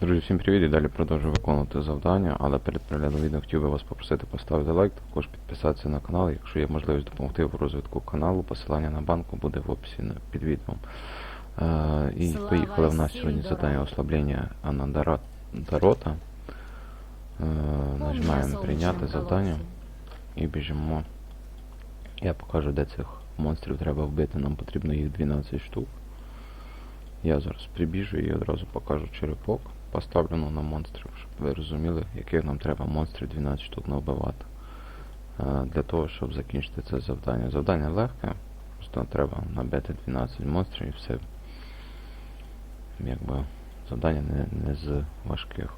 Друзі, всім привіт і далі продовжую виконувати завдання, але перед переглядом відео хотів би вас попросити поставити лайк, також підписатися на канал, якщо є можливість допомогти в розвитку каналу, посилання на банку буде в описі під відео. Е, і Слава поїхали в нас сьогодні завдання ослаблення Анандарота. Е, нажимаємо прийняти завдання і біжимо. Я покажу, де цих монстрів треба вбити, нам потрібно їх 12 штук. Я зараз прибіжу і одразу покажу черепок. Поставлю ну, на монстрів, щоб ви розуміли, яких нам треба монстрів 12 штук набивати. Е, Для того, щоб закінчити це завдання. Завдання легке, просто треба набити 12 монстрів і все. Якби завдання не, не з важких.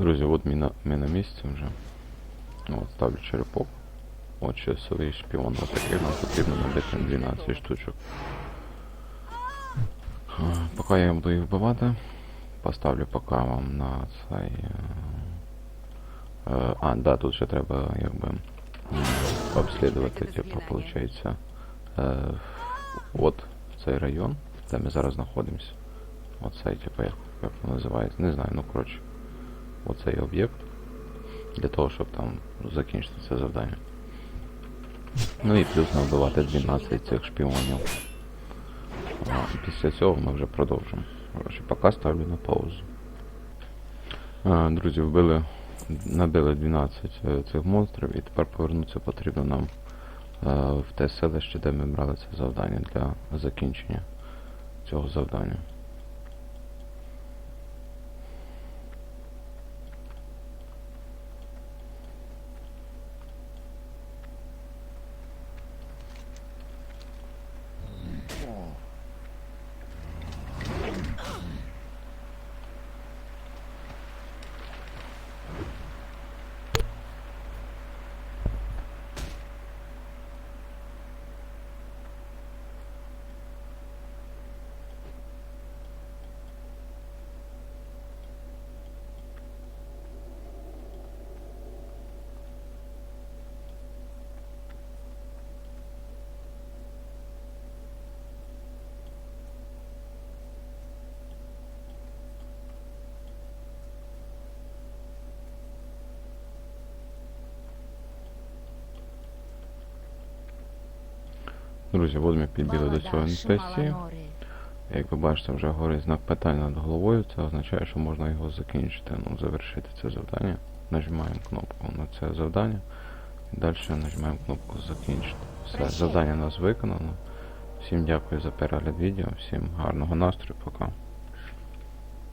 Друзі, от ми на, ми на місці вже. От, ставлю черепок. От часовий шпіон. От таких нам потрібно набити 12 штучок. Е, Поки я буду їх вбивати, поставлю поки вам на цей. е, е, А, да, тут ще треба якби м, обслідувати, типу, виходить. Е, от цей район, де ми зараз знаходимося. Оцей, типу, як, як воно називається, не знаю, ну коротше Оцей об'єкт для того, щоб там закінчити це завдання. Ну і плюс набивати 12 цих шпіонів. А, після цього ми вже продовжимо. Коротше, поки ставлю на паузу. А, друзі, вбили, набили 12 е, цих монстрів і тепер повернутися потрібно нам е, в те селище, де ми брали це завдання для закінчення цього завдання. Друзі, от ми підбігли до цього інспекції. Як ви бачите, вже горить знак питання над головою, це означає, що можна його закінчити, ну, завершити це завдання. Нажимаємо кнопку на це завдання. І далі нажимаємо кнопку закінчити. Все, завдання у нас виконано. Всім дякую за перегляд відео, всім гарного настрою, пока.